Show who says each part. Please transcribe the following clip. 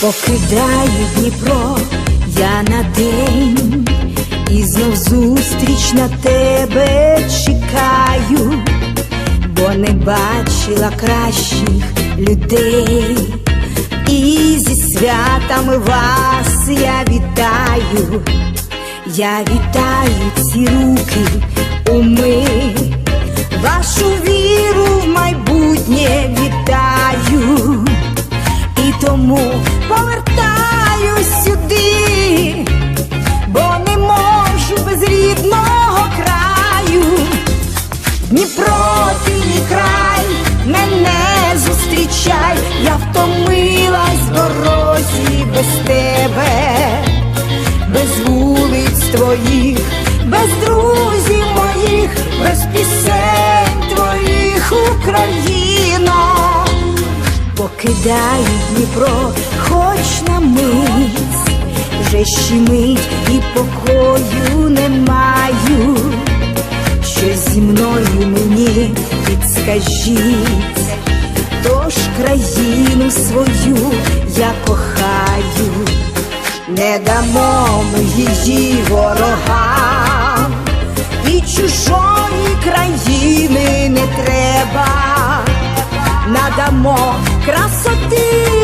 Speaker 1: Покидаю Дніпро. Я на день, і знов зустріч на тебе чекаю, бо не бачила кращих людей, і зі святами вас я вітаю, я вітаю ці руки уми, вашу віру покидаю Дніпро, хоч на мить, вже щемить і покою не маю. Що зі мною мені підскажіть, тож країну свою я кохаю, не дамо ми її ворогам, і чужої країни не треба. Надамо красоти